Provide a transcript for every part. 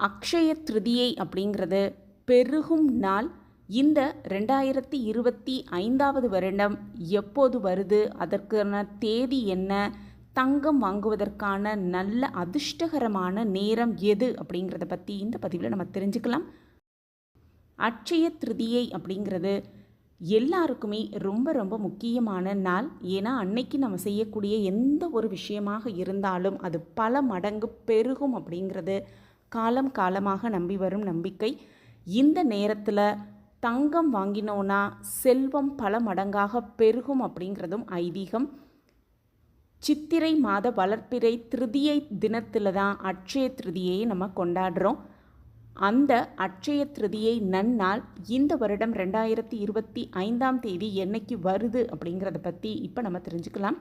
அக்ஷய திருதியை அப்படிங்கிறது பெருகும் நாள். இந்த ரெண்டாயிரத்தி இருபத்தி ஐந்தாவது வருடம் எப்போது வருது? அதற்கான தேதி என்ன? தங்கம் வாங்குவதற்கான நல்ல அதிர்ஷ்டகரமான நேரம் எது? அப்படிங்கிறத பற்றி இந்த பதிவில் நம்ம தெரிஞ்சுக்கலாம். அட்சய திருதியை அப்படிங்கிறது எல்லாருக்குமே ரொம்ப ரொம்ப முக்கியமான நாள். ஏன்னா அன்னைக்கு நம்ம செய்யக்கூடிய எந்த ஒரு விஷயமாக இருந்தாலும் அது பல மடங்கு பெருகும் அப்படிங்கிறது காலம் காலமாக நம்பி வரும் நம்பிக்கை. இந்த நேரத்தில் தங்கம் வாங்கினோன்னா செல்வம் பல மடங்காக பெருகும் அப்படிங்கிறதும் ஐதீகம். சித்திரை மாத வளர்ப்பிறை திருதியை தினத்தில் தான் அட்சய திருதியை நம்ம கொண்டாடுறோம். அந்த அட்சய திருதியை நன்னால் இந்த வருடம் ரெண்டாயிரத்தி இருபத்தி ஐந்தாம் தேதி என்னைக்கு வருது அப்படிங்கிறத பற்றி இப்போ நம்ம தெரிஞ்சுக்கலாம்.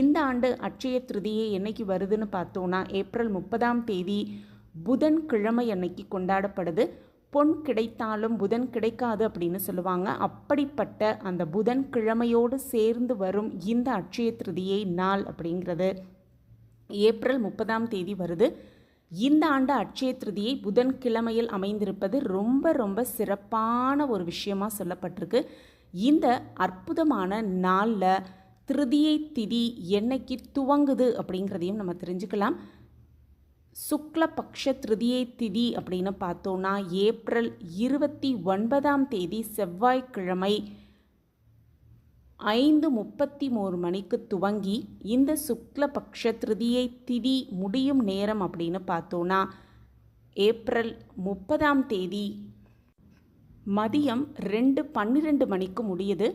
இந்த ஆண்டு அட்சய திருதியை என்னைக்கு வருதுன்னு பார்த்தோன்னா ஏப்ரல் முப்பதாம் தேதி புதன் கிழமை அன்னைக்கு கொண்டாடப்படுது. பொன் கிடைத்தாலும் புதன் கிடைக்காது அப்படின்னு சொல்லுவாங்க. அப்படிப்பட்ட அந்த புதன் கிழமையோடு சேர்ந்து வரும் இந்த அட்சய திருதியை நாள் அப்படிங்கிறது. ஏப்ரல் முப்பதாம் தேதி வருது. இந்த ஆண்டு அட்சய திருதியை புதன்கிழமையில் அமைந்திருப்பது ரொம்ப ரொம்ப சிறப்பான ஒரு விஷயமாக சொல்லப்பட்டிருக்கு. இந்த அற்புதமான நாளில் திருதியை திதி என்னைக்கு துவங்குது அப்படிங்கிறதையும் நம்ம தெரிஞ்சுக்கலாம். சுக்லபக்ஷ திருதியை திதி அப்படின்னு பார்த்தோன்னா ஏப்ரல் இருபத்தி ஒன்பதாம் தேதி செவ்வாய்க்கிழமை ஐந்து முப்பத்தி மூணு மணிக்கு துவங்கி இந்த சுக்லபக்ஷ திருதியை திதி முடியும் நேரம் அப்படின்னு பார்த்தோன்னா ஏப்ரல் முப்பதாம் தேதி மதியம் ரெண்டு பன்னிரெண்டு மணிக்கு முடியுது.